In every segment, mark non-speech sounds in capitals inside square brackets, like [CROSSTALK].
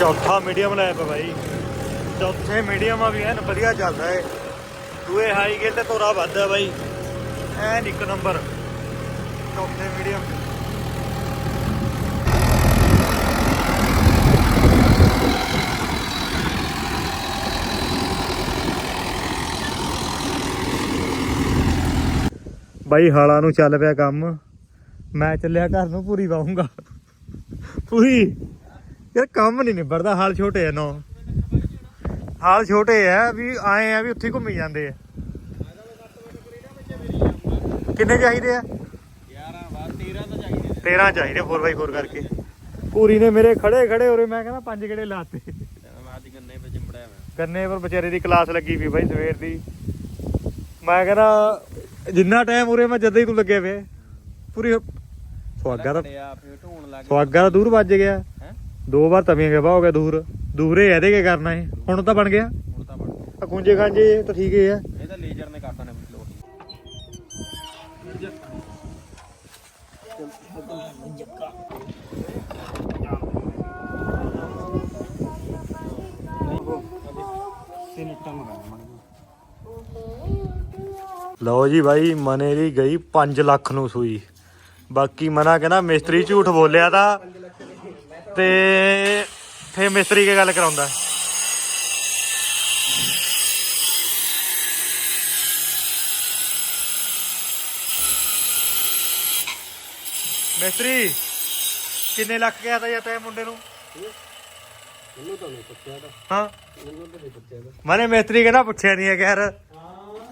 ਚੌਥਾ ਮੀਡੀਅਮ ਲਾਇਆ ਪਿਆ ਬਾਈ। ਚੌਥੇ ਮੀਡੀਅਮ ਆ ਵੀ ਐਨ ਵਧੀਆ ਚੱਲਦਾ ਏ। ਦੂਏ ਹਾਈ ਗੇ ਤੇ ਤੋਰਾ ਵੱਧ ਹੈ ਬਾਈ। ਐਨ ਇੱਕ ਨੰਬਰ ਚੌਥੇ ਮੀਡੀਅਮ ਬਾਈ ਹਾਲਾਂ ਨੂੰ ਚੱਲ ਪਿਆ ਕੰਮ। ਮੈਂ ਚੱਲਿਆ ਘਰ ਨੂੰ, ਪੂਰੀ ਪਾਉਂਗਾ ਪੂਰੀ? ਯਾਰ ਕੰਮ ਨਹੀਂ ਨਿਬੜਦਾ ਹਾਲ ਛੋਟੇ ਆ ਨੋ। ਹਾਲ ਛੋਟੇ ਆ ਵੀ ਆਏ ਆ ਵੀ ਉੱਥੇ ਘੁੰਮੀ ਜਾਂਦੇ ਆ। ਕਿੰਨੇ ਚਾਹੀਦੇ ਆ? 11 ਬਾਅਦ 13 ਤਾਂ ਚਾਹੀਦੇ 13 ਚਾਹੀਦੇ 4x4 ਕਰਕੇ। ਪੂਰੀ ਨੇ ਮੇਰੇ ਖੜੇ ਖੜੇ ਉਰੇ ਮੈਂ ਕਹਿੰਦਾ ਪੰਜ ਗੇੜੇ ਲਾਤੇ ਮੈਂ ਅੱਜ ਗੰਨੇ ਵਿੱਚ ਚਿੰਬੜਿਆ ਮੈਂ ਗੰਨੇ ਪਰ ਵਿਚਾਰੇ ਦੀ ਕਲਾਸ ਲੱਗੀ ਵੀ ਬਾਈ ਸਵੇਰ ਦੀ। ਮੈਂ ਕਹਿੰਦਾ ਜਿੰਨਾ ਟਾਈਮ ਉਰੇ ਮੈਂ ਜਦ ਹੀ ਤੂੰ ਲੱਗੇ ਵੇ ਪੂਰੀ ਸੁਆਗਾ ਦਾ ਸੁਆਗਾ ਦਾ ਦੂਰ ਵੱਜ ਗਿਆ। ਦੋ ਵਾਰ ਤਵੀਆਂ ਗਵਾ ਹੋ ਗਿਆ ਦੂਰ। ਦੂਰੇ ਇਹਦੇ ਕੀ ਕਰਨਾ ਹੈ ਹੁਣ ਤਾਂ ਬਣ ਗਿਆ? ਹੁਣ ਤਾਂ ਬਣ ਗਿਆ। ਆ ਕੁੰਜੇ ਖਾਂਜੇ ਤਾਂ ਠੀਕ ਹੀ ਆ। ਇਹ ਤਾਂ ਲੇਜ਼ਰ ਨੇ ਕਰਤਾ ਨੇ ਲੋਡ ਲਓ ਜੀ ਬਾਈ ਮਨੇ ਦੀ ਗਈ 5 ਲੱਖ ਨੂੰ ਸੂਈ। ਬਾਕੀ ਮਨਾ ਕਹਿੰਦਾ ਮਿਸਤਰੀ ਝੂਠ ਬੋਲਿਆ ਤਾਂ ਤੇ ਫੇ ਮਿਸਤਰੀ ਕੇ ਗੱਲ ਕਰਾਉਂਦਾ। ਮਿਸਤਰੀ ਕਿੰਨੇ ਲੱਖ ਗਿਆ ਤਾਂ ਜਾਂ ਤੈ ਮੁੰਡੇ ਨੂੰ? ਇਹਨੂੰ ਤਾਂ ਨਹੀਂ ਪੁੱਛਿਆ ਤਾਂ। ਹਾਂ। ਇਹਨੂੰ ਤਾਂ ਨਹੀਂ ਪੁੱਛਿਆ ਤਾਂ। ਮਨੇ ਮਿਸਤਰੀ ਕਹਿੰਦਾ ਪੁੱਛਿਆ ਨਹੀਂ ਹੈ। ਖੈਰ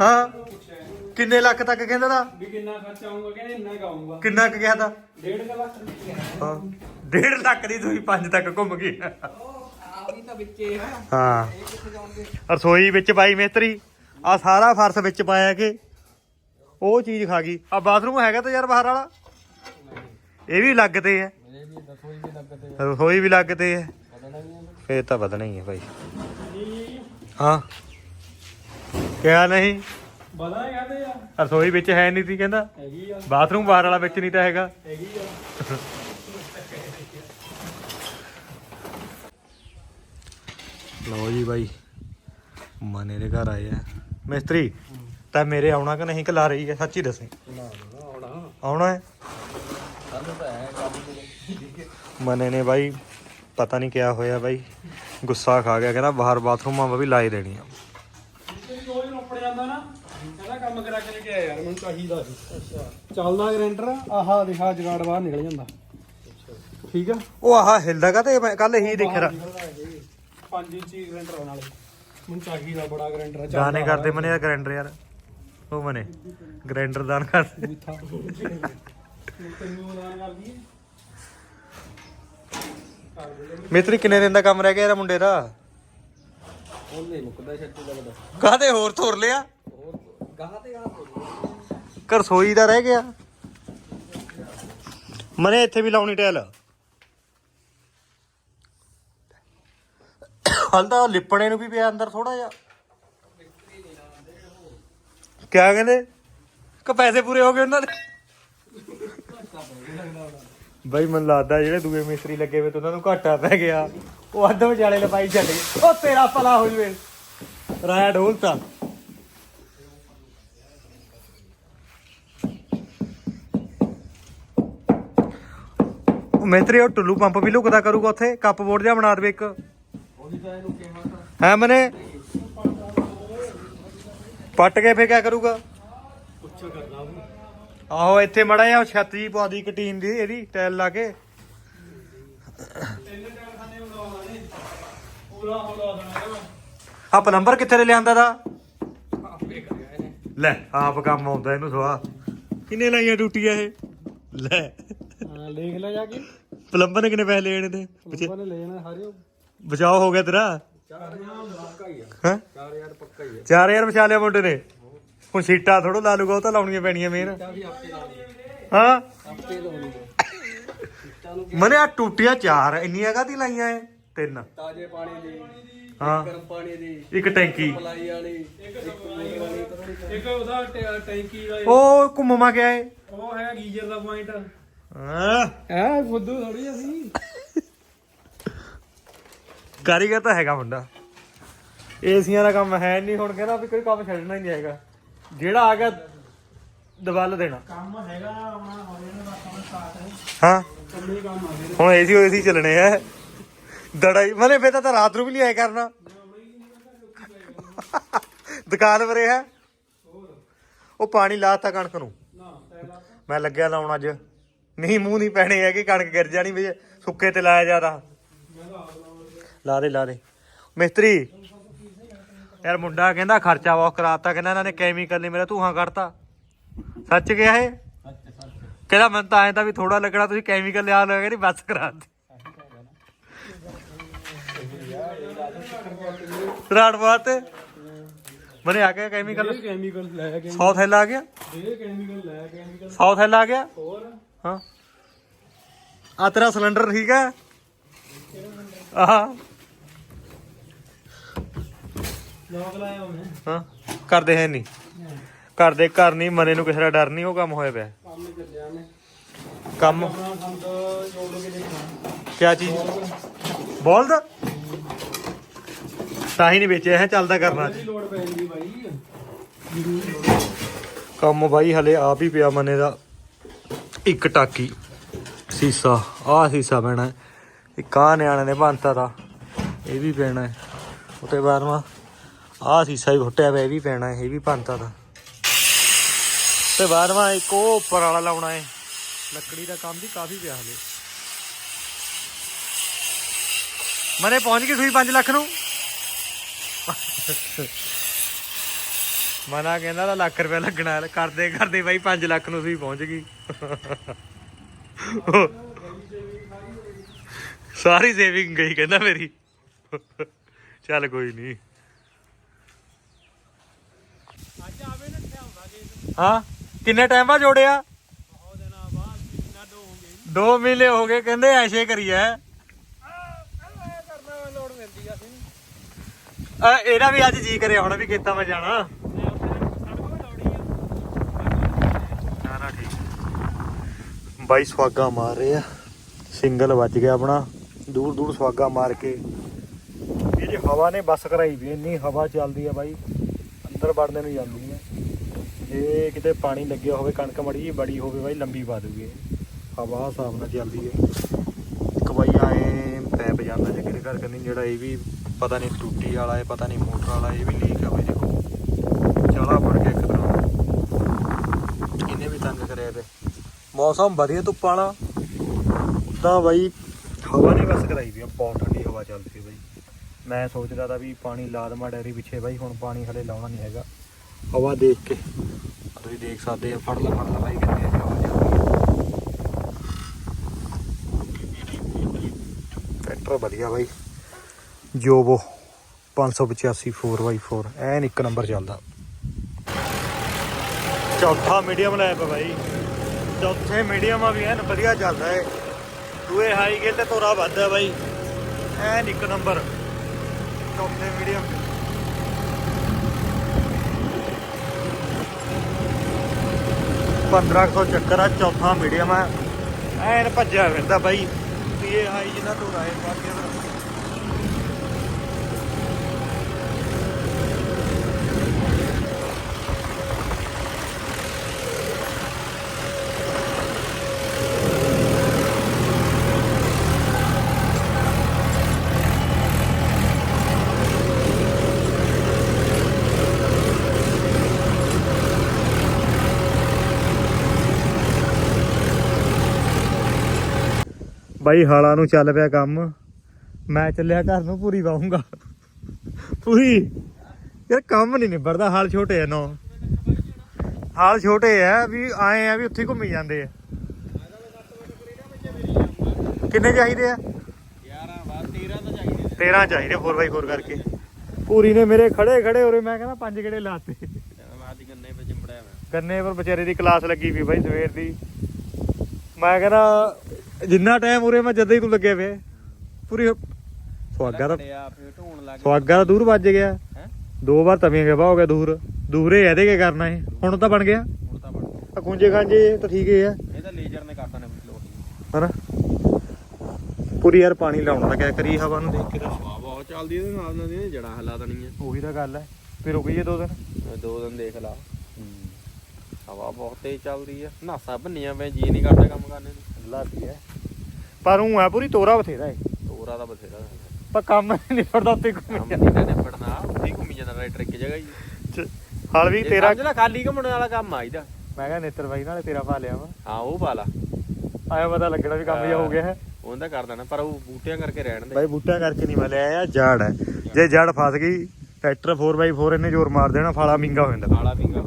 ਹਾਂ ਕਿੰਨੇ ਲੱਖ ਤੱਕ ਕਹਿੰਦਾ ਦਾ ਵੀ ਕਿੰਨਾ ਖਰਚਾ ਆਉਂਗਾ ਕਹਿੰਦੇ ਇੰਨਾ ਗਾਉਂਗਾ ਕਿੰਨਾ ਕੁ ਗਿਆ ਤਾਂ? 1.5 ਲੱਖ ਰੁਪਏ ਹਾਂ 1.5 ਲੱਖ ਦੀ ਤੁਸੀਂ 5 ਤੱਕ ਘੁੰਮ ਗਈ ਆ ਵੀ ਤਾਂ ਵਿੱਚੇ ਹੈ। ਹਾਂ ਇਹ ਕਿੱਥੇ ਜਾਉਂਗੇ ਰਸੋਈ ਵਿੱਚ ਪਾਈ ਮਿਸਤਰੀ ਆ ਸਾਰਾ ਫਰਸ਼ ਵਿੱਚ ਪਾਇਆ ਕਿ ਉਹ ਚੀਜ਼ ਖਾ ਗਈ। ਆ ਬਾਥਰੂਮ ਹੈਗਾ ਤਾਂ ਯਾਰ ਬਾਹਰ ਵਾਲਾ? ਇਹ ਵੀ ਲੱਗਦੇ ਆ। ਇਹ ਵੀ ਵੀ ਲੱਗਦੇ ਰਸੋਈ ਵੀ ਲੱਗਦੇ ਆ। ਪਤਾ ਨਹੀਂ ਫੇਰ ਤਾਂ ਵਧਣਾ ਹੀ ਹੈ ਭਾਈ। ਹਾਂ। ਕਿਹਾ ਨਹੀਂ? ਬੜਾ ਕਹਦੇ ਆ। ਰਸੋਈ ਵਿੱਚ ਹੈ ਨਹੀਂ ਸੀ ਕਹਿੰਦਾ। ਹੈਗੀ ਆ। ਬਾਥਰੂਮ ਬਾਹਰ ਵਾਲਾ ਵਿੱਚ ਨਹੀਂ ਤਾਂ ਹੈਗਾ। ਹੈਗੀ ਆ। ਲਓ ਜੀ ਬਾਈ ਮਨੇ ਦੇ ਘਰ ਆਏ ਆ। ਮਿਸਤਰੀ ਤਾਂ ਮੇਰੇ ਆਉਣਾ ਕਿ ਨਹੀਂ ਕਿ ਲਾ ਰਹੀ ਹੈ ਸੱਚੀ ਦੱਸੀ। ਆਉਣਾ। ਆਉਣਾ ਹੈ? ਮਨੇ ਨੇ ਬਾਈ ਪਤਾ ਨਹੀਂ ਕਿਆ ਹੋਇਆ ਬਾਈ। ਗੁੱਸਾ ਖਾ ਗਿਆ ਕਹਿੰਦਾ ਬਾਹਰ ਬਾਥਰੂਮਾਂ ਵਾ ਲਾਈ ਦੇਣੀ ਆ ਕੋਈ ਰੋਪੜ ਜਾਂਦਾ ਨਾ ਕਹਿੰਦਾ ਕੰਮ ਕਰਾ ਕੇ ਲੈ ਕੇ ਆਇਆ ਯਾਰ ਮੈਨੂੰ ਚਾਹੀਦਾ ਸੀ। ਅੱਛਾ। ਚੱਲਦਾ ਗਰੈਂਡਰ ਆਹਾ ਦੇਖਾ ਜਗਾੜ ਬਾਹਰ ਨਿਕਲ ਜਾਂਦਾ। ਠੀਕ ਆ? ਉਹ ਆਹ ਹਿਲਦਾ ਕਾ ਤੇ ਮੈਂ ਕੱਲ ਹੀ ਦੇਖਿਆ 5 ਇੰਚੀ ਗਰੈਂਡਰ ਆ ਨਾਲੇ। ਮੈਨੂੰ ਚਾਹੀਦਾ ਬੜਾ ਗਰੈਂਡਰ ਗਾਣੇ ਕਰਦੇ ਮਨੇ ਦਾ ਗ੍ਰਾਈਂਡਰ ਯਾਰ। ਉਹ ਮਨੇ ਗ੍ਰਾਈਂਡਰ ਦਾਨ ਕਰ। ਮਿੱਠਾ। ਤੈਨੂੰ ਦਾਨ ਕਰਦੀ ਹੈ ਮਿਸਤਰੀ ਕਿੰਨੇ ਦਿਨ ਦਾ ਕੰਮ ਰਹਿ ਗਿਆ ਯਾਰ ਮੁੰਡੇ ਦਾ? ਉਹਨੇ ਮੁੱਕਦਾ ਛੱਟੂ ਲੱਗਦਾ ਕਾਹਦੇ ਹੋਰ ਤੋਰ ਲਿਆ? ਗਾਹ ਤੇ ਗਾਹ ਘਰ ਸੋਈ ਦਾ ਰਹਿ ਗਿਆ। ਮਨੇ ਇੱਥੇ ਵੀ ਲਾਉਣੀ ਟੈਲ। ਹਲ ਲਿਪਣੇ ਨੂੰ ਵੀ ਪਿਆ ਅੰਦਰ ਥੋੜਾ ਜਿਹਾ। ਕਿਆ ਕਹਿੰਦੇ? ਕਿ ਪੈਸੇ ਪੂਰੇ ਹੋ ਗਏ ਉਹਨਾਂ ਦੇ। ਬਈ ਮੈਨੂੰ ਲੱਗਦਾ ਜਿਹੜੇ ਦੂਏ ਮਿਸਤਰੀ ਲੱਗੇ ਵੇ ਤੇ ਉਹਨਾਂ ਨੂੰ ਘਾਟਾ ਪੈ ਗਿਆ। ਉਹ ਅੱਧ ਵਿਚਾਲੇ ਲਪਾਈ ਛੱਡ ਉਹ ਤੇਰਾ ਭਲਾ ਹੋ ਜਵੇ। ਰਾਇਆ ਢੋਲਤਾ ਮਿਸਤਰੀ ਉਹ ਟੁੱਲੂ ਪੰਪ ਵੀ ਲੁਕਦਾ ਕਰੂਗਾ ਉੱਥੇ, ਕੱਪ ਬੋਰਡ ਜਿਹਾ ਬਣਾ ਦੇਵੇ ਇੱਕ। ਹੈ ਮਨੇ? ਪੱਟ ਕੇ ਫੇਰ ਕਿਆ ਕਰੂਗਾ? ਆਹੋ, ਇੱਥੇ ਮੜਾ ਜਾ ਛੱਤ ਜੀ ਪਾ ਦੀ ਕਟੀਨ ਦੀ, ਇਹਦੀ ਟੈਲ ਲਾ ਕੇ। ਤਿੰਨ ਆ ਪਲੰਬਰ ਕਿੱਥੇ ਦੇ ਲਿਆਂਦਾ ਦਾ? ਲੈ, ਆਪ ਕੰਮ ਆਉਂਦਾ ਇਹਨੂੰ ਸਵਾ। ਕਿੰਨੇ ਲਾਈਆਂ ਡਿਊਟੀਆਂ ਇਹ? ਲੈ। ਹਾਂ ਦੇਖ ਲੈ ਜਾ ਕੇ। ਪਲੰਬਰ ਨੇ ਕਿੰਨੇ ਪੈਸੇ ਲੈਣੇ ਤੇ? ਪਲੰਬਰ ਨੇ ਲੈ ਜਾਣਾ ਸਾਰੇ ਬਚਾਓ ਹੋ ਗਿਆ ਤੇਰਾ? 4000 ਪੱਕਾ ਹੀ ਆ ਹਾਂ? 4000 ਪੱਕਾ ਹੀ 4000 ਬਚਾ ਲਿਆ ਮੁੰਡੇ ਨੇ। ਹੁਣ ਸੀਟਾਂ ਥੋੜੋ ਲਾ ਲੂਗਾ ਉਹ ਤਾਂ ਲਾਉਣੀਆਂ ਪੈਣੀਆਂ ਵੀ ਆਪੇ ਲਾਉਣੀ ਹਾਂ? ਆਪੇ ਲਾਉਣੀ ਨੂੰ ਮਨੇ ਆ ਟੂਟੀਆਂ ਚਾਰ ਇੰਨੀਆਂ ਕਾਹਦੀ ਲਾਈਆਂ ਐ? ਤਿੰਨ। ਤਾਜ਼ੇ ਪਾਣੀ ਦੀ ਹਾਂ। ਗਰਮ ਪਾਣੀ ਦੀ ਇੱਕ ਟੈਂਕੀ। ਵਾਲੀ ਇੱਕ ਮੋਟਰ ਵਾਲੀ। ਇੱਕ ਉਹਦਾ ਟੈ- ਟੈਂਕੀ ਦਾ ਉਹ ਘੁੰਮਵਾ ਗਿਆ ਏ? ਉਹ ਹੈ ਗੀਜ਼ਰ ਦਾ ਪੁਆਇੰਟ ਹਾਂ। ਹੈ ਫੁੱਦੂ ਥੋੜੀ ਅਸੀਂ। ਕਾਰੀਗਰ ਤਾਂ ਹੈਗਾ ਮੁੰਡਾ। ਏਸੀਆਂ ਦਾ ਕੰਮ ਹੈ ਨਹੀਂ ਹੁਣ ਕਹਿੰਦਾ ਵੀ ਕੋਈ ਕੰਮ ਛੱਡਣਾ ਹੀ ਨਹੀਂ ਹੈਗਾ। ਜਿਹੜਾ ਆ ਗਿਆ ਦਬਲ ਦੇਣਾ। ਕੰਮ ਹੈਗਾ ਆਉਣਾ ਹੋ ਜਾਣਾ ਬਸ ਹੁਣ ਸਟਾਰਟ ਹਾਂ। ਚੱਲੇ ਕੰਮ ਆ ਗਏ ਹੁਣ ਏਸੀ ਏਸੀ ਚੱਲਣੇ ਆ। ਦੜਾਈ ਮਨੇ ਫੇਰ ਤਾਂ ਰਾਤ ਨੂੰ ਵੀ ਨਹੀਂ ਆਇਆ ਕਰਨਾ। ਦੁਕਾਨ ਪਰੇ ਹੈ। ਉਹ ਪਾਣੀ ਲਾਤਾ ਕਣਕ ਨੂੰ। ਮੈਂ ਲੱਗਿਆ ਲਾਉਣ ਅੱਜ। ਨਹੀਂ ਮੂੰਹ ਨਹੀਂ ਪੈਣੇ ਹੈਗੇ ਕਣਕ ਗਿਰ ਜਾਣੀ ਵੀ ਸੁੱਕੇ ਤੇ ਲਾਇਆ ਲਾਉਣਾ ਲਾ ਦੇ ਲਾ ਦੇ। ਮਿਸਤਰੀ ਯਾਰ ਮੁੰਡਾ ਕਹਿੰਦਾ ਖਰਚਾ ਬਹੁਤ ਕਰਾਤਾ ਕਹਿੰਦਾ ਇਹਨਾਂ ਨੇ ਕੈਮੀਕਲ ਨੇ ਮੇਰਾ ਧੂਆਂ ਕੱਢਤਾ। ਸੱਚ ਗਿਆ ਇਹ? ਕਹਿੰਦਾ ਮੈਨੂੰ ਤਾਂ ਐਂ ਤਾਂ ਵੀ ਥੋੜਾ ਲੱਗਣਾ ਤੁਸੀਂ ਕੈਮੀਕਲ ਲਿਆ ਲਓਗੇ ਨਹੀਂ ਬਸ ਕਰਾ ਦੇ ਰਾੜ ਬਾਤ ਮਨੇ ਆ ਗਿਆ ਕੈਮੀਕਲ ਕੈਮੀਕਲ ਲੈ ਕੇ ਸੌ ਥੈਲਾ ਆ ਗਿਆ? ਇਹ ਕੈਮੀਕਲ ਲੈ ਕੈਮੀਕਲ ਸੌ ਥੈਲਾ ਆ ਗਿਆ? ਹੋਰ? ਹਾਂ। ਆ ਤੇਰਾ ਸਿਲੰਡਰ ਠੀਕ ਹੈ? ਆਹ। ਲੋਕ ਲਾਇਆ ਉਹਨੇ ਹਾਂ। ਕਰਦੇ ਹੈ ਨਹੀਂ। ਕਰਦੇ ਘਰ ਨਹੀਂ ਮਰੇ ਨੂੰ ਕਿਸੇ ਦਾ ਡਰ ਨਹੀਂ ਉਹ ਕੰਮ ਹੋਇਆ ਪਿਆ। ਕੰਮ ਚੱਲਿਆ ਨੇ ਕੰਮ? ਕੇ ਕਿਆ ਚੀਜ਼? ਬੋਲਦ? ਤਾਂ ਹੀ ਨਹੀਂ ਵੇਚਿਆ ਹੈ ਚੱਲਦਾ ਕਰਨਾ। ਬਾਈ ਲੋੜ ਕੰਮ ਬਾਈ ਹਲੇ ਆਪ ਹੀ ਪਿਆ ਮਨੇ ਦਾ। ਇੱਕ ਟਾਕੀ। ਸੀਸਾ, ਆਹ ਸੀਸਾ ਪੈਣਾ। ਇੱਕ ਆਹ ਨਿਆਣੇ ਨੇ ਬੰਨਤਾ ਦਾ ਇਹ ਵੀ ਪੈਣਾ ਉਤੇ ਬਾਅਦਵਾ ਆਹ ਸੀਸਾ ਵੀ ਫੁੱਟਿਆ ਪਿਆ, ਇਹ ਵੀ ਪੈਣਾ ਇਹ ਵੀ ਬੰਨਤਾ ਦਾ ਤੇ ਬਾਅਦਵਾ ਇੱਕ ਉਹ ਉੱਪਰ ਵਾਲਾ ਲਾਉਣਾ ਹੈ। ਲੱਕੜੀ ਦਾ ਕੰਮ ਵੀ ਕਾਫੀ ਪਿਆ ਹਲੇ। ਮਨੇ ਪਹੁੰਚ ਗਈ ਸੂਈ 5 ਲੱਖ ਨੂੰ? ਮਨਾ ਕਹਿੰਦਾ ਤਾਂ ਲੱਖ ਰੁਪਏ ਲੱਗਣਾ। ਕਰਦੇ ਕਰਦੇ ਬਾਈ 5 ਲੱਖ ਨੂੰ ਸੂਈ ਪਹੁੰਚ ਗਈ। ਸਾਰੀ ਸੇਵਿੰਗ ਗਈ ਕਹਿੰਦਾ ਮੇਰੀ। ਚੱਲ ਕੋਈ ਨਹੀਂ ਅੱਜ ਆਵੇ ਨਾ। ਆਉਂਦਾ ਜੇ ਹਾਂ? ਕਿੰਨੇ ਟਾਈਮ ਬਾਅਦ ਜੋੜਿਆ? ਬਹੁਤ ਦਿਨਾਂ ਬਾਅਦ ਨਾ ਦੋ ਹੋ ਗਏ 2 ਮਹੀਨੇ ਹੋ ਗਏ ਕਹਿੰਦੇ ਐਸੇ ਕਰੀਏ ਇਹਦਾ ਵੀ ਅੱਜ ਜੀ ਕਰਿਆ ਹੁਣ ਵੀ ਕੀਤਾ ਮੈਂ ਜਾਣਾ ਨੇ ਉੱਥੇ ਸੜਕ ਤੇ ਦੌੜੀ ਆ ਨਾ ਨਾ ਠੀਕ ਬਾਈ ਸਵਾਗਾ ਮਾਰ ਰਹੇ ਆ। ਸਿੰਗਲ ਵੱਜ ਗਿਆ ਆਪਣਾ। ਦੂਰ ਦੂਰ ਸਵਾਗਾ ਮਾਰ ਕੇ। ਇਹ ਜੀ ਹਵਾ ਨੇ ਬਸ ਕਰਾਈ ਵੀ ਇੰਨੀ, ਹਵਾ ਚੱਲਦੀ ਆ ਬਾਈ। ਅੰਦਰ ਵੜਨੇ ਨੂੰ ਜਾਂਦੀ ਹੈ ਜੇ ਕਿਤੇ ਪਾਣੀ ਲੱਗਿਆ ਹੋਵੇ, ਕਣਕ ਮੜੀ ਜਿਹੀ ਬੜੀ ਹੋਵੇ ਬਾਈ, ਲੰਬੀ ਪਾ ਦੂਗੇ। ਹਵਾ ਹਿਸਾਬ ਨਾਲ ਚੱਲਦੀ ਹੈ ਇੱਕ ਬਾਈ ਆਏ ਪੈਪ ਜਾਂਦਾ ਜੇ ਕਿਹੜੇ ਘਰ ਕੰਨੀ ਜਿਹੜਾ ਇਹ ਵੀ ਪਤਾ ਨਹੀਂ ਟੂਟੀ ਵਾਲਾ ਹੈ, ਪਤਾ ਨਹੀਂ ਮੋਟਰ ਵਾਲਾ, ਇਹ ਵੀ ਲੀਕ ਆ ਬਾਈ ਦੇਖੋ ਚਲਾ ਪੜ ਗਿਆ ਇੱਕ ਤਰ੍ਹਾਂ ਦਾ। ਇਹਨੇ ਵੀ ਤੰਗ ਕਰਿਆ ਤੇ ਮੌਸਮ ਵਧੀਆ ਧੁੱਪ ਵਾਲਾ। ਤਾਂ ਬਾਈ, ਹਵਾ ਨੇ ਬਸ ਕਰਾਈ ਵੀ ਆ, ਬਹੁਤ ਠੰਡੀ ਹਵਾ ਚੱਲਦੀ ਬਾਈ। ਮੈਂ ਸੋਚਦਾ ਤਾਂ ਵੀ ਪਾਣੀ ਲਾ ਦਮਾ ਡੈਰੀ ਪਿੱਛੇ ਬਾਈ, ਹੁਣ ਪਾਣੀ ਹਲੇ ਲਾਉਣਾ ਨਹੀਂ ਹੈਗਾ। ਹਵਾ ਦੇਖ ਕੇ। ਤੁਸੀਂ ਦੇਖ ਸਕਦੇ ਆ ਫੜ ਲਾ ਫੜ ਲਾ ਬਾਈ, ਕਿੰਨੀ ਅੱਛੀ ਹਵਾ ਚੱਲਦੀ ਹੈ ਟਰੈਕਟਰ ਵਧੀਆ ਬਾਈ। ਜੋਬੋ 585 4x4 ਐਨ ਇੱਕ ਨੰਬਰ ਚੱਲਦਾ। ਚੌਥਾ ਮੀਡੀਅਮ ਲੈ ਪਿਆ ਬਾਈ। ਚੌਥੇ ਮੀਡੀਅਮ ਆ ਵੀ ਐਨ ਵਧੀਆ ਚੱਲਦਾ ਏ। ਦੂਏ ਹਾਈ ਗੇਲ ਤੇ ਤੋਰਾ ਵੱਧ ਬਾਈ। ਐਨ ਇੱਕ ਨੰਬਰ ਚੌਥੇ ਮੀਡੀਅਮ। ਪੰਦਰਾਂ ਸੌ ਚੱਕਰ ਆ, ਚੌਥਾ ਮੀਡੀਅਮ ਆ। ਐਨ ਭੱਜਿਆ ਫਿਰਦਾ ਬਾਈ। ਤੀਏ ਹਾਈ ਜਿੰਨਾ ਤੋਰਾ ਏ ਬਾਕੀ ਫਿਰ ਬਾਈ ਹਾਲਾਂ ਨੂੰ ਚੱਲ ਪਿਆ ਕੰਮ। ਮੈਂ ਚੱਲਿਆ ਘਰ ਨੂੰ ਪੂਰੀ ਵਾਹੂੰਗਾ ਪੂਰੀ? ਯਾਰ ਕੰਮ ਨਹੀਂ ਨਿਬੜਦਾ ਹਾਲ ਛੋਟੇ ਆ ਨੋ। ਹਾਲ ਛੋਟੇ ਆ ਵੀ ਆਏ ਆ ਵੀ ਉੱਥੇ ਘੁੰਮੀ ਜਾਂਦੇ ਆ। ਕਿੰਨੇ ਚਾਹੀਦੇ ਆ? 11 ਬਾਅਦ 13 ਤਾਂ ਚਾਹੀਦੇ 13 ਚਾਹੀਦੇ 4x4 ਕਰਕੇ। ਪੂਰੀ ਨੇ ਮੇਰੇ ਖੜੇ ਖੜੇ ਉਰੇ ਮੈਂ ਕਹਿੰਦਾ ਪੰਜ ਗੇੜੇ ਲਾਤੇ ਗੰਨੇ ਵਿੱਚ ਚਿੰਬੜਿਆ ਮੈਂ ਗੰਨੇ ਪਰ ਵਿਚਾਰੇ ਦੀ ਕਲਾਸ ਲੱਗੀ ਵੀ ਬਾਈ ਸਵੇਰ ਦੀ। ਮੈਂ ਕਹਿੰਦਾ ਜਿੰਨਾ ਟਾਈਮ ਉਰੇ ਮੈਂ ਜਦੋਂ ਹੀ ਤੂੰ ਲੱਗਿਆ ਵੇ ਪੂਰੀ ਸਵਾਗਾ ਦਾ ਆ ਫਿਰ ਢੂਣ ਲੱਗ ਸਵਾਗਾ ਦਾ ਦੂਰ ਵੱਜ ਗਿਆ। ਹੈ? ਦੋ ਵਾਰ ਤਵੀਆਂ ਗਵਾ ਹੋ ਗਿਆ ਦੂਰ। ਦੂਰੇ ਇਹਦੇ ਕੀ ਕਰਨਾ ਹੈ ਹੁਣ ਤਾਂ ਬਣ ਗਿਆ। ਹੁਣ ਤਾਂ ਬਣ ਆ ਗੁੰਜੇ ਖਾਂਜੇ ਤਾਂ ਠੀਕ ਹੀ ਆ। ਇਹ ਤਾਂ ਲੇਜ਼ਰ ਨੇ ਕਰਤਾ ਨੇ ਲੋਡ ਹਨਾ? ਪੂਰੀ ਯਾਰ ਪਾਣੀ ਲਾਉਣਾ ਕਿਆ ਕਰੀ ਹਵਾ ਨੂੰ ਦੇਖ ਕੇ ਤਾਂ। ਹਵਾ ਬਹੁਤ ਚੱਲਦੀ ਇਹਦੇ ਨਾਲ ਨਾਲ ਦੀਆਂ ਜੜਾਂ ਹਿਲਾ ਦੇਣੀਆਂ। ਉਹੀ ਤਾਂ ਗੱਲ ਹੈ ਫਿਰ ਰੁਕ ਗਏ ਦੋ ਦਿਨ। ਦੋ ਦਿਨ ਦੇਖ ਲਾ। ਹਵਾ ਬਹੁਤ ਤੇਜ਼ ਚੱਲਦੀ ਆ। ਨਾਸਾ ਭੰਨੀਆਂ ਪਏ ਜੀ ਨਹੀਂ ਕਰਦਾ ਕੰਮ ਕਰਨੇ ਨੂੰ। ਹੈ ਪਰ ਉਹ ਹੈ ਪੂਰੀ ਤੋਰਾ ਬਥੇਰਾ ਹੈ ਤੋਰਾ ਦਾ ਬਥੇਰਾ ਪਰ ਕੰਮ ਨਹੀਂ ਨਿਬੜਦਾ ਉੱਤੇ ਕੰਮ ਨਹੀਂ ਉੱਥੇ ਹੀ ਘੁੰਮੀ ਜਾਂਦਾ ਟਰੈਕਟਰ ਇੱਕ ਜਗ੍ਹਾ ਹੀ। ਹਾਲ ਵੀ ਤੇਰਾ ਜਿਹੜਾ ਖਾਲੀ ਘੁੰਮਣ ਵਾਲਾ ਕੰਮ ਆ ਇਹਦਾ। ਮੈਂ ਕਿਹਾ ਨੇਤਰ ਬਾਈ ਨਾਲੇ ਤੇਰਾ ਪਾ ਲਿਆ ਵਾ। ਹਾਂ ਉਹ ਪਾ ਲਾ। ਆਇਆ ਪਤਾ ਲੱਗਣਾ ਵੀ ਕੰਮ ਜਿਹਾ ਹੋ ਗਿਆ ਹੈ। ਉਹਦਾ ਕਰ ਦੇਣਾ ਪਰ ਉਹ ਬੂਟਿਆਂ ਕਰਕੇ ਰਹਿਣ ਦੇ। ਬਾਈ ਬੂਟਿਆਂ ਕਰਕੇ ਨਹੀਂ ਮੈਂ ਲਿਆ ਆ ਜੜ ਹੈ। ਜੇ ਜੜ ਫਸ ਗਈ ਟਰੈਕਟਰ 4x4 ਇਹਨੇ ਜ਼ੋਰ ਮਾਰ ਦੇਣਾ ਫਾਲਾ ਮਿੰਗਾ ਹੋ ਜਾਂਦਾ। ਖਾਲਾ ਪਿੰਗਾ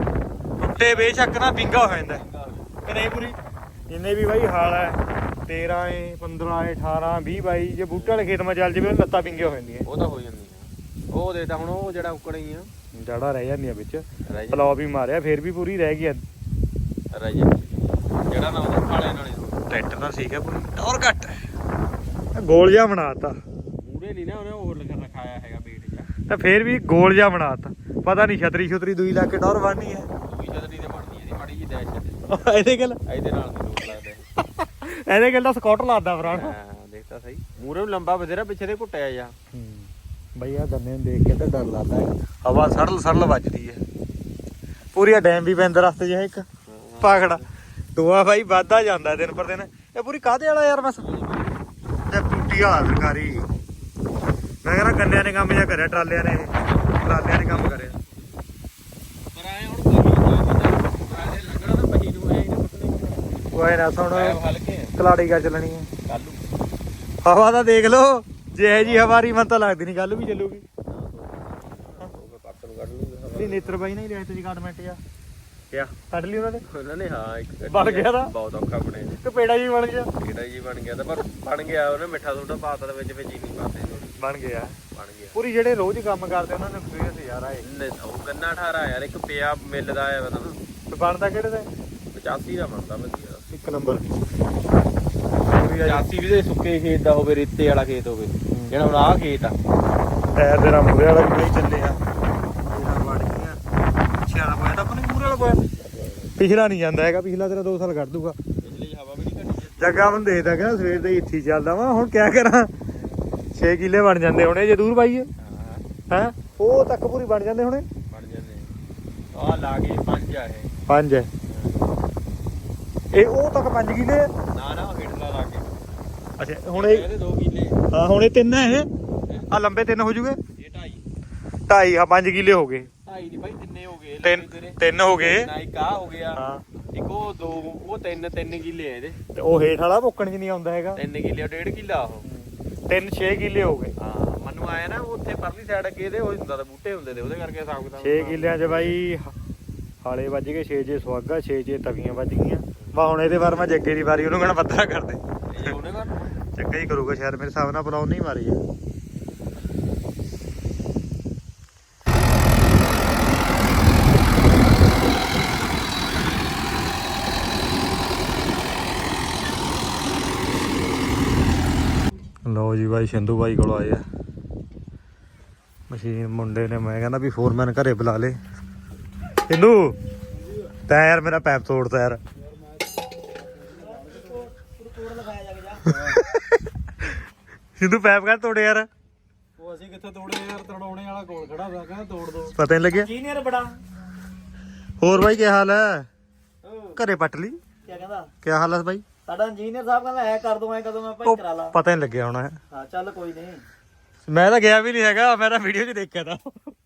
ਟੁੱਟੇ ਬੇਸ਼ੱਕ ਨਾ ਪਿੰਗਾ ਹੋ ਜਾਂਦਾ। ਕਿ ਨਹੀਂ ਪੂਰੀ ਜਿੰਨੇ ਵੀ ਬਾਈ ਹਾਲ ਹੈ। 13 ਏ 15 ਏ 18 20 ਬਾਈ ਜੇ ਬੂਟੇ ਵਾਲੇ ਖੇਤ ਮਾ ਚੱਲ ਜਵੇ ਲੱਤਾਂ ਪਿੰਗੇ ਹੋ ਜਾਂਦੀਆਂ। ਉਹ ਤਾਂ ਹੋ ਜਾਂਦੀ ਆ ਉਹ ਦੇ ਤਾਂ ਹੁਣ ਉਹ ਜਿਹੜਾ ਉੱਕੜ ਹੀ ਆ। ਜੜਾ ਰਹਿ ਜਾਂਦੀਆਂ ਵਿੱਚ। ਰਹਿ ਪਲਾਉ ਵੀ ਮਾਰਿਆ ਫੇਰ ਵੀ ਪੂਰੀ ਰਹਿ ਗਈ ਜਾ ਰਹਿ ਜਾ ਜਿਹੜਾ ਨਾ ਉਹਦੇ ਖਾਲੇ ਨਾਲ ਹੀ ਟਰੈਕਟਰ ਨਾਲ ਠੀਕ ਹੈ ਪੂਰੀ ਟੌਰ ਘੱਟ ਹੈ। ਗੋਲ ਜਿਹਾ ਬਣਾਤਾ ਮੂਰੇ ਨਹੀਂ ਨਾ ਉਹਨੇ ਹੋਰ ਲਿਖਿਆ ਰਖਾਇਆ ਹੈਗਾ ਬੇਟ ਜਾ ਤਾਂ ਫੇਰ ਵੀ ਗੋਲ ਜਿਹਾ ਬਣਾਤਾ ਪਤਾ ਨਹੀਂ ਛਤਰੀ ਛੁਤਰੀ ਦੂਈ ਲਾ ਕੇ ਟੌਰ ਬਣਨੀ ਹੈ। ਦੂਈ ਛਤਰੀ ਤੇ ਬਣਦੀ ਇਹਦੀ ਮਾੜੀ ਜੀ ਡੈਸ਼ ਤੇ ਇਹਦੇ ਗੱਲ। ਇਹਦੇ ਨਾਲ ਨਹੀਂ ਲੋਟ ਲੱਗਦਾ। ਇਹਦੇ ਗੱਲ ਦਾ ਸਕਾਟ ਲਾਦਾ ਫਰਾਣਾ ਹਾਂ ਦੇਖਤਾ ਸਹੀ। ਮੂਰੇ ਨੂੰ ਲੰਬਾ ਬਥੇਰਾ ਪਿੱਛੇ ਦੇ ਘੁੱਟਿਆ ਜਾ ਬਈ ਆ ਗੰਨੇ ਨੂੰ ਦੇਖ ਕੇ ਤਾਂ ਡਰ ਲੱਗਦਾ ਹੈ। ਹਵਾ ਸਰਲ ਸਰਲ ਵੱਜਦੀ ਹੈ। ਪੂਰੀ ਆ ਡੈਮ ਵੀ ਪੈਂਦਾ ਰਸਤੇ 'ਚ ਹੈ। ਇੱਕ ਪਾਖੜਾ। ਟੋਆ ਬਾਈ ਵੱਧਦਾ ਜਾਂਦਾ ਦਿਨ ਪਰ ਦਿਨ। ਇਹ ਪੂਰੀ ਕਾਹਦੇ ਵਾਲਾ ਯਾਰ ਬਸ? ਇਹ ਟੂਟੀ ਵਾਲਾ ਸਰਕਾਰੀ। ਮੈਂ ਕਹਿੰਦਾ ਗੰਨਿਆਂ ਨੇ ਕੰਮ ਜਿਹਾ ਕਰਿਆ ਟਰਾਲਿਆਂ ਨੇ। ਟਰਾਲਿਆਂ ਨੇ ਕੰਮ ਕਰਿਆ। ਪਰ ਆਏ ਹੁਣ ਪਹੀ ਲੱਗਣਾ ਤਾਂ ਪਹੀ ਨੂੰ ਸੁਣ। ਹਲਕੇ। ਕਲਾੜੀ ਕਾ ਚੱਲਣੀ ਹੈ? ਕੱਲੂ ਹਵਾ ਤਾਂ ਦੇਖ ਲਓ ਜੇ ਜੀ ਹਵਾਰੀ ਮਨ ਤਾਂ ਲੱਗਦੀ ਨਹੀਂ ਗੱਲ ਵੀ ਚੱਲੂਗੀ। ਨਹੀਂ ਨੇਤਰ ਬਾਈ ਨਹੀਂ ਲਿਆ ਤੇ ਗਾਰਡਮੈਂਟ ਆ ਕਿਆ? ਕੱਢ ਲਈ ਉਹਨਾਂ ਨੇ? ਉਹਨਾਂ ਨੇ ਹਾਂ ਇੱਕ ਬਣ ਗਿਆ ਨਾ? ਬਹੁਤ ਔਖਾ ਬਣਿਆ ਤੇ ਪੇੜਾ ਜੀ ਬਣ ਗਿਆ। ਕਿਹੜਾ ਜੀ ਬਣ ਗਿਆ ਤਾਂ ਪਰ ਬਣ ਗਿਆ ਉਹਨੇ ਮਿੱਠਾ ਸੋਡਾ ਪਾਤਾ ਤੇ ਵਿੱਚ ਵਿੱਚ ਚੀਨੀ ਪਾਤੇ ਥੋੜੀ ਬਣ ਗਿਆ। ਬਣ ਗਿਆ। ਪੂਰੀ ਜਿਹੜੇ ਰੋਜ਼ ਕੰਮ ਕਰਦੇ ਉਹਨਾਂ ਨੇ ਫੇਰ ਯਾਰ ਆਏ। ਉਹ ਗੰਨਾ 18 ਯਾਰ ਇੱਕ ਪਿਆ ਮਿਲ ਦਾ ਆਇਆ ਪਤਾ ਨਾ ਤੇ। ਬਣਦਾ ਕਿਹੜੇ ਦਾ? 85 ਦਾ ਬਣਦਾ ਵਧੀਆ। ਇੱਕ ਨੰਬਰ। ਪੂਰੀ ਆ 85 ਵੀ ਦੇ ਸੁੱਕੇ ਖੇਤ ਦਾ ਹੋਵੇ ਰੇਤੇ ਵਾਲਾ ਖੇਤ ਹੋਵੇ ਜਿਹੜਾ ਹੁਣ ਆਹ ਖੇਤ ਆ। ਟਾਇਰ ਦੇ ਨਾਲ ਮੂਰੇ ਵਾਲਾ ਵੀ ਨਹੀਂ ਚੱਲੇ ਆ। ਇਹਨਾਂ ਵੜ ਗਈਆਂ। ਪਿੱਛੇ ਵਾਲਾ ਪਾਇਆ ਤਾਂ ਆਪਣੇ ਮੂਰੇ ਵਾਲਾ ਪਾਇਆ। ਪਿਛਲਾ ਨਹੀਂ ਜਾਂਦਾ ਹੈਗਾ ਪਿਛਲਾ ਤੇਰਾ 2 ਸਾਲ ਕੱਢ ਦੂਗਾ। ਪਿਛਲੀ ਹਵਾ ਵੀ ਨਹੀਂ ਘਟੀ ਜੱਗਾ ਮੈਨੂੰ ਦੇਖਦਾ ਕਹਿੰਦਾ ਸਵੇਰ ਦੇ ਇੱਥੇ ਚੱਲਦਾ ਵਾ ਹੁਣ ਕਿਆ ਕਰਾਂ? 6 ਕਿੱਲੇ ਬਣ ਜਾਂਦੇ ਹੋਣੇ ਜੇ ਦੂਰ ਪਾਈਏ ਹਾਂ ਹੈ? ਉਹ ਤੱਕ ਪੂਰੀ ਬਣ ਜਾਂਦੇ ਹੋਣੇ? ਬਣ ਜਾਂਦੇ। ਆ ਲਾ ਕੇ ਪੰਜ ਆ ਇਹ। ਪੰਜ। ਹੈ ਇਹ ਉਹ ਤੱਕ 5 ਕਿੱਲੇ? ਨਾ ਨਾ ਅੱਛਾ ਹੁਣ ਇਹ ਇਹਦੇ 2 ਕਿੱਲੇ। ਹਾਂ ਹੁਣ ਇਹ ਤਿੰਨ ਹੈ ਇਹ। ਆ ਲੰਬੇ ਤਿੰਨ ਹੋ ਜੂਗੇ? ਇਹ ਆ 5 ਕਿੱਲੇ ਹੋ ਗਏ। ਨਹੀਂ ਤਿੰਨੇ ਹੋ ਗਏ। ਤਿੰਨ ਤਿੰਨ ਹੋ ਗਏ। ਨਾ ਇੱਕ ਆ ਹੋ ਗਿਆ। ਹਾਂ। ਇੱਕ ਉਹ ਦੋ ਉਹ ਤਿੰਨ ਤਿੰਨ ਕਿੱਲੇ ਆ ਇਹਦੇ। ਤੇ ਉਹ ਹੇਠ ਵਾਲਾ ਭੁੱਕਣ ਚ ਨਹੀਂ ਆਉਂਦਾ ਹੈਗਾ। ਤਿੰਨ ਕਿੱਲੇ ਉਹ ਡੇਢ ਕਿੱਲਾ ਉਹ ਤਿੰਨ 6 ਕਿੱਲੇ ਹੋ ਗਏ। ਹਾਂ ਮੈਨੂੰ ਆਇਆ ਨਾ ਉੱਥੇ ਪਰਲੀ ਸਾਈਡ ਅੱਗੇ ਇਹਦੇ ਉਹ ਹੁੰਦਾ ਤਾਂ ਬੂਟੇ ਹੁੰਦੇ ਤੇ ਉਹਦੇ ਕਰਕੇ ਹਿਸਾਬ ਕਿਤਾਬ 6 ਕਿੱਲਿਆਂ 'ਚ ਬਾਈ ਹਾਲੇ ਵੱਜ ਗਏ 6 ਜੇ ਸੁਆਗਾ 6 ਜੇ ਤਵੀਆਂ ਵੱਜ ਗਈਆਂ। ਬਾ ਹੁਣ ਇਹਦੇ ਵਾਰ ਮੈਂ ਜੱਗੇ ਦੀ ਵਾਰੀ ਉਹਨੂੰ ਕਹਣਾ ਪੱਧਰਾ ਕਰ ਦੇ। ਘਰ ਹੀ ਕਰੂਗਾ, ਸ਼ਾਇਦ ਮੇਰੇ ਹਿਸਾਬ ਨਾਲ ਬਲਾਉ ਨਹੀਂ ਮਾਰੀ ਆ। ਲਓ ਜੀ ਬਾਈ, ਸਿੰਧੂ ਬਾਈ ਕੋਲ ਆਏ ਆ। ਮਸ਼ੀਨ ਮੁੰਡੇ ਨੇ, ਮੈਂ ਕਹਿੰਦਾ ਵੀ ਫੋਰਮੈਨ ਘਰੇ ਬੁਲਾ ਲੇ। ਸਿੰਧੂ ਤੈਂ ਯਾਰ ਮੇਰਾ ਪੈਪ ਤੋੜਤਾ ਯਾਰ ਸਿੰਧੂ ਪੈਪ ਕਰ ਤੋੜੇ ਯਾਰ? ਉਹ ਅਸੀਂ ਕਿੱਥੇ ਤੋੜੇ ਯਾਰ? ਤੜਾਉਣੇ ਵਾਲਾ ਕੋਲ ਖੜਾ ਦਾ ਕਹਿੰਦਾ ਤੋੜ ਦੋ। ਪਤਾ ਨਹੀਂ ਲੱਗਿਆ? ਇੰਜੀਨੀਅਰ ਬੜਾ। ਹੋਰ ਬਾਈ ਕੀ ਹਾਲ ਹੈ? ਘਰੇ ਪੱਟ ਲਈ? ਕੀ ਕਹਿੰਦਾ? ਕੀ ਹਾਲ ਹੈ ਬਾਈ? ਸਾਡਾ ਇੰਜੀਨੀਅਰ ਸਾਹਿਬ ਕਹਿੰਦਾ ਐ ਕਰ ਦੋ ਐ ਕਦੋਂ ਮੈਂ ਭਾਈ ਉਹ ਕਰਾ ਲਾ। ਪਤਾ ਨਹੀਂ ਲੱਗਿਆ ਹੋਣਾ। ਹਾਂ ਚੱਲ ਕੋਈ ਨਹੀਂ ਮੈਂ ਤਾਂ ਗਿਆ ਵੀ ਨਹੀਂ ਹੈਗਾ ਮੈਂ ਤਾਂ ਵੀਡੀਓ 'ਚ ਦੇਖਿਆ ਤਾਂ।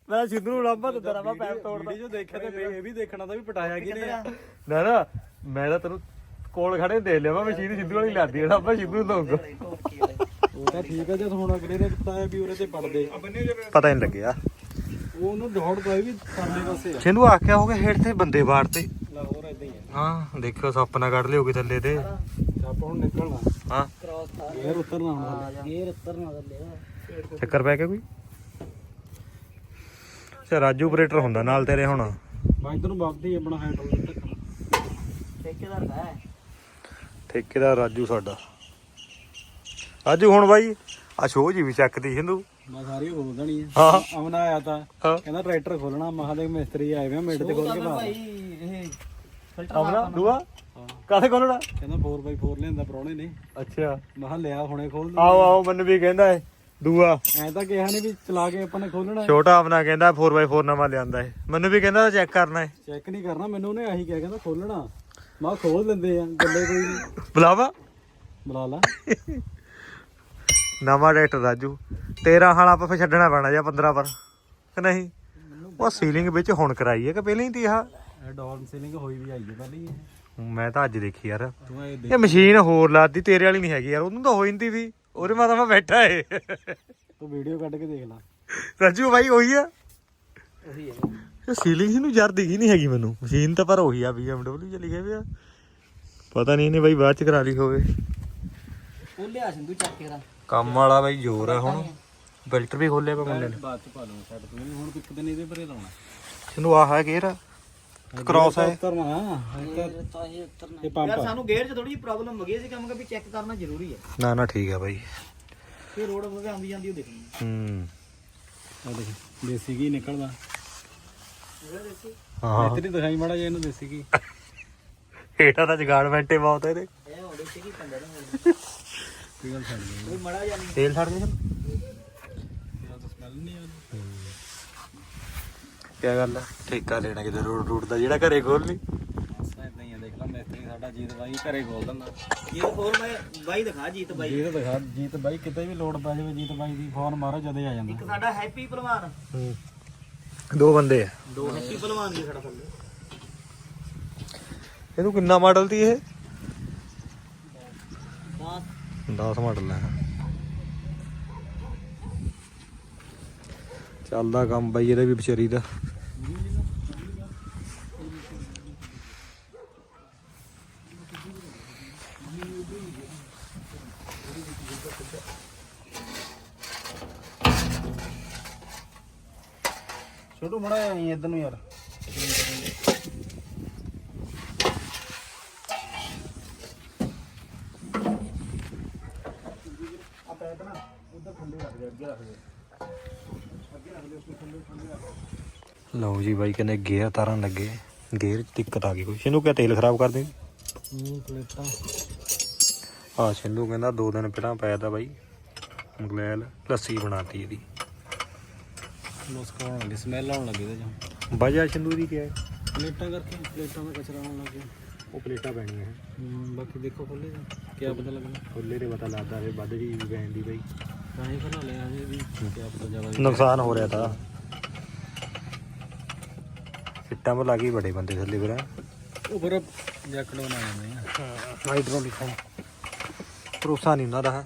ਮੈਂ ਸਿੱਧੂ ਨੂੰ ਲੱਭਾ ਰਾ ਮੈਂ ਪੈਪ ਤੋੜਦਾ। ਵੀਡੀਓ ਦੇਖਿਆ ਤੇ ਇਹ ਵੀ ਦੇਖਣਾ ਤਾਂ ਵੀ ਪਟਾਇਆ ਕਿਹਨੇ ਆ? ਨਾ ਨਾ ਮੈਂ ਤਾਂ ਤੈਨੂੰ ਕੋਲ ਖੜੇ ਦੇਖ ਲਿਆ ਮੈਂ ਮਸ਼ੀਨ ਸਿੱਧੂ ਵਾਲੀ ਲਾਦੀ ਜਿਹੜਾ ਆਪਾਂ ਸਿੱਧੂ ਨੂੰ ਦਊਂਗਾ। ਉਹ ਤਾਂ ਠੀਕ ਆ ਜਦ ਹੁਣ ਅਗਲੇ ਨੇ ਪਤਾਇਆ ਵੀ ਉਹਦੇ ਤੇ ਪੜਦੇ ਪਤਾ ਨਹੀਂ ਲੱਗਿਆ। ਉਹ ਉਹਨੂੰ ਦੌੜ ਪਾਈ ਵੀ ਸਾਹਮਣੇ ਪਾਸੇ ਆ। ਸਿੰਧੂ ਆਖਿਆ ਹੋਗਾ ਹੇਠ ਤੇ ਬੰਦੇ ਬਾੜ ਤੇ। ਲਾਹੌਰ ਇਦਾਂ ਹੀ ਆ। ਹਾਂ ਦੇਖਿਓ ਸੱਪ ਨਾ ਕੱਢ ਲਿਓਗੇ ਥੱਲੇ ਤੇ। ਆਪਾਂ ਹੁਣ ਨਿਕਲਣਾ। ਹਾਂ। ਕ੍ਰਾਸ ਥਾ ਫੇਰ ਉਤਰਨਾ ਹੁਣ ਗੇਰ ਉਤਰਨਾ ਥੱਲੇ ਚੱਕਰ ਪੈ ਗਿਆ ਕੋਈ? ਅੱਛਾ ਰਾਜੂ ਆਪਰੇਟਰ ਹੁੰਦਾ ਨਾਲ ਤੇਰੇ ਹੁਣ। ਮੈਂ ਇਧਰ ਨੂੰ ਵਗਦੀ ਆਪਣਾ ਹੈਂਡਲ ਠੇਕੇਦਾਰ ਦਾ ਹੈ। ਠੇਕੇਦਾਰ ਰਾਜੂ ਸਾਡਾ। ਰਾਜੂ ਹੁਣ ਬਾਈ। ਆ ਸ਼ੋਅ ਜੀ ਵੀ ਚੱਕਦੀ ਸਿੰਧੂ। ਮੈਂ ਸਾਰੀ ਖੋਲ ਦੇਣੀ ਆ। ਹਾਂ। ਅਮਨ ਆਇਆ ਤਾਂ। ਹਾਂ। ਕਹਿੰਦਾ ਟਰੈਕਟਰ ਖੋਲਣਾ। ਮਹਾਦੇਵ ਮਿਸਤਰੀ ਆਏ ਵੇ ਮਿੰਟ ਤੇ ਖੋਲ ਕੇ ਬਾਹਰ ਭਾਈ ਇਹ ਫਿਲਟਰ ਆਪਣਾ ਦੂਆ? ਕਾਹਦੇ ਕੋਲੜਾ ਕਹਿੰਦਾ 4x4 ਲਿਆਂਦਾ ਪਰੌਣੇ ਨੇ। ਅੱਛਾ। ਮੈਂ ਕਿਹਾ ਲਿਆ ਹੁਣੇ ਖੋਲ ਦੇ। ਆਓ ਆਓ ਮੈਨੂੰ ਵੀ ਕਹਿੰਦਾ ਏ ਦੂਆ। ਐ ਤਾਂ ਕਿਹਾ ਨਹੀਂ ਵੀ ਚਲਾ ਕੇ ਆਪਾਂ ਨੇ ਖੋਲਣਾ। ਛੋਟਾ ਆਪਣਾ ਕਹਿੰਦਾ 4x4 ਨਵਾਂ ਲਿਆਂਦਾ ਏ ਮੈਨੂੰ ਵੀ ਕਹਿੰਦਾ ਚੈੱਕ ਕਰਨਾ ਏ ਚੈੱਕ ਨਹੀਂ ਕਰਨਾ ਮੈਨੂੰ ਉਹਨੇ ਆਹੀ ਕਿਹਾ ਕਹਿੰਦਾ ਖੋਲਣਾ। ਮੈਂ ਕਿਹਾ ਖੋਲ ਦਿੰਦੇ ਆ ਗੱਲੇ ਕੋਈ ਬੁਲਾਵਾ। ਬੁਲਾ ਲਾ। [LAUGHS] ਨਵਾਂ ਡਾਇਰੈਕਟਰ ਰਾਜੂ। 13 ਹਾਲ ਆਪਾਂ ਫੇ ਛੱਡਣਾ ਪੈਣਾ ਜਾਂ 15 ਪਰ ਕਿ ਨਹੀਂ? ਉਹ ਸੀਲਿੰਗ ਵਿੱਚ ਹੁਣ ਕਰਾਈ ਹੈ ਕਿ ਪਹਿਲਾਂ ਹੀ ਤੀ ਆ ਡੋਲ ਸੀਲਿੰਗ ਹੋਈ ਵੀ ਆਈ ਹੈ ਪਹਿਲਾਂ ਹੀ। ਮੈਂ ਤਾਂ ਅੱਜ ਦੇਖੀ ਯਾਰ। ਇਹ ਮਸ਼ੀਨ ਹੋਰ ਲਾਤੀ ਤੇਰੇ ਵਾਲੀ ਨਹੀਂ ਹੈਗੀ ਯਾਰ ਉਹਨੂੰ ਤਾਂ ਹੋ ਜਾਂਦੀ ਵੀ ਉਹਦੇ ਮਾਤਾ ਮੈਂ ਬੈਠਾ ਏ। ਤੂੰ ਵੀਡੀਓ ਕੱਢ ਕੇ ਦੇਖ ਲੈ। ਰਾਜੂ ਭਾਈ ਉਹੀ ਆ। ਉਹੀ ਹੈ। ਇਹ ਸੀਲਿੰਗ ਨੂੰ ਯਾਰ ਦਿਖੀ ਨਹੀਂ ਹੈਗੀ ਮੈਨੂੰ। ਮਸ਼ੀਨ ਤਾਂ ਪਰ ਉਹੀ ਆ BMW ਚ ਲਿਖਿਆ ਪਿਆ ਪਤਾ ਨਹੀਂ ਇਹਨੇ ਬਾਈ ਬਾਅਦ ਚ ਕਰਾ ਲਈ ਹੋਵੇ। ਉਹ ਲਿਆ ਸਿੰਧੂ ਚੱਕ ਕੇ ਰਾ ਕੰਮ ਵਾਲਾ ਬਾਈ ਜ਼ੋਰ ਆ ਹੁਣ। ਫਿਲਟਰ ਵੀ ਖੋਲਿਆ ਪਿਆ ਮੁੰਡੇ ਨੇ। ਬਾਅਦ ਚ ਪਾ ਲਵਾਂ ਛੱਡ ਤੂੰ ਹੁਣ ਇੱਕ ਦਿਨ ਇਹਦੇ ਪਰੇ ਲਾਉਣਾ। ਇਹਨੂੰ ਆਹ ਹੈ ਗੇਰ ਕ੍ਰਾਸ ਹੈ। ਉਤਰਨਾ ਇਹ ਤਾਂ ਇਹ ਉਤਰਨਾ। ਇਹ ਪੰਪ ਯਾਰ ਆ। ਸਾਨੂੰ ਗੇਅਰ 'ਚ ਥੋੜੀ ਜਿਹੀ ਪ੍ਰੋਬਲਮ ਹੋ ਗਈ ਸੀ ਕੰਮ ਕਿ ਵੀ ਚੈੱਕ ਕਰਨਾ ਜ਼ਰੂਰੀ ਹੈ ਨਾ ਨਾ ਠੀਕ ਆ ਬਾਈ। ਫਿਰ ਰੋਡ ਹੋ ਆਉਂਦੀ ਜਾਂਦੀ ਉਹ ਦੇਖਣੀ ਹੂੰ। ਆ ਦੇਖ ਦੇਸੀ ਕੀ ਨਿਕਲਦਾ। ਹਾਂ। ਇੱਥੇ ਦਿਖਾਈ ਮਾੜਾ ਜਿਹਾ ਇਹਨੂੰ ਦੇਸੀ ਕੀ ਹੇਠਾਂ ਦਾ ਜਗਾੜਮੈਂਟੇ ਬਹੁਤ ਇਹਦੇ। ਇਹ ਉਹਦੇ 'ਚ ਕੀ ਪੰਦਾ ਨਾ ਕੀ ਗੱਲ ਛੱਡ ਗਈ ਕੋਈ ਮੜਾ ਜਾਂ ਨਹੀਂ ਤੇਲ ਛੱਡ ਦੇ। ਯਾਰ ਤਾਂ ਸਮੈਲ ਨਹੀਂ ਆਉਂਦੀ ਕੀ ਗੱਲ ਆ? ਠੇਕਾ ਲੈਣਾ ਕਿਤੇ ਰੋਡ ਰੂਟ ਦਾ ਜਿਹੜਾ ਘਰੇ ਖੋਲ ਲਈ। ਅਸਾਂ ਇਦਾਂ ਹੀ ਆ ਦੇਖ ਲੈ ਮਿਸਤਰੀ ਸਾਡਾ ਜੀਤ ਬਾਈ ਘਰੇ ਖੋਲ ਦਿੰਦਾ ਇਹ ਹੋਰ ਮੈਂ ਬਾਈ ਦਿਖਾ ਜੀਤ ਬਾਈ ਜੀਤ ਦਿਖਾ ਜੀਤ ਬਾਈ ਕਿਤੇ ਵੀ ਲੋੜ ਪੈ ਜਾਵੇ ਜੀਤ ਬਾਈ ਦੀ ਫੋਨ ਮਾਰੋ ਜਦੇ ਆ ਜਾਂਦਾ ਇੱਕ ਸਾਡਾ ਹੈਪੀ ਪਹਿਲਵਾਨ ਦੋ ਬੰਦੇ ਆ। ਦੋ ਹੈਪੀ ਪਹਿਲਵਾਨ ਜੀ ਸਾਡਾ ਥੱਲੇ। ਇਹਨੂੰ ਕਿੰਨਾ ਮਾਡਲ ਦੀ ਇਹ ਤਾਂ 10 ਮਾਡਲ ਹੈ ਚੱਲਦਾ ਕੰਮ ਬਾਈ, ਇਹਦਾ ਵੀ ਵਿਚਾਰੀ ਦਾ। ਛੋਟੂ, ਮੜਾ ਆਈ ਇਧਰ ਨੂੰ ਯਾਰ। ਲਓ ਜੀ ਬਾਈ ਕਹਿੰਦੇ ਗੇਅਰ ਤਾਰਨ ਲੱਗੇ। ਗੇਅਰ 'ਚ ਦਿੱਕਤ ਆ ਗਈ ਕੋਈ। ਇਹਨੂੰ ਕਿਹਾ ਤੇਲ ਖਰਾਬ ਕਰ ਦੇ ਹੂੰ ਪਲੇਟਾਂ ਆ ਸਿੰਧੂ ਕਹਿੰਦਾ ਦੋ ਦਿਨ ਪਹਿਲਾਂ ਪਾਇਆ ਤਾ ਬਾਈ। ਮਗਲੈਲ ਲੱਸੀ ਬਣਾਤੀ ਇਹਦੀ। ਮੁਸਕ ਆਉਣ ਲੱਗੀ ਸਮੈਲ ਆਉਣ ਲੱਗੀ ਵਜ੍ਹਾ ਸਿੰਧੂ ਦੀ ਕੀ ਹੈ? ਪਲੇਟਾਂ ਕਰਕੇ ਪਲੇਟਾਂ ਦਾ ਕਚਰਾ ਆਉਣ ਲੱਗ ਗਿਆ। ਉਹ ਪਲੇਟਾਂ ਪੈਣੀਆਂ ਹੈ। ਬਾਕੀ ਦੇਖੋ ਖੋਲੇ ਕੀ ਪਤਾ ਲੱਗਣਾ। ਖੁੱਲੇ ਦੇ ਪਤਾ ਲੱਗਦਾ ਵੱਧ ਜੀ ਪੈਣ ਦੀ ਬਾਈ। ਤਾਂ ਹੀ ਲਿਆ ਜੇ ਵੀ। ਕੀ ਪਤਾ ਜ਼ਿਆਦਾ ਨੁਕਸਾਨ ਹੋ ਰਿਹਾ ਤਾਂ। ਸਿੱਟਾਂ ਪਰ ਲੱਗੀ ਬੜੇ ਬੰਦੇ ਥੱਲੇ ਫਿਰ। ਉਹ ਫਿਰ ਜੈਕੜੋਂ ਆ ਜਾਂਦੇ ਆ। ਹਾਈਡ੍ਰੋਲਿਕ ਭਰੋਸਾ ਨਹੀਂ ਉਹਨਾਂ ਦਾ।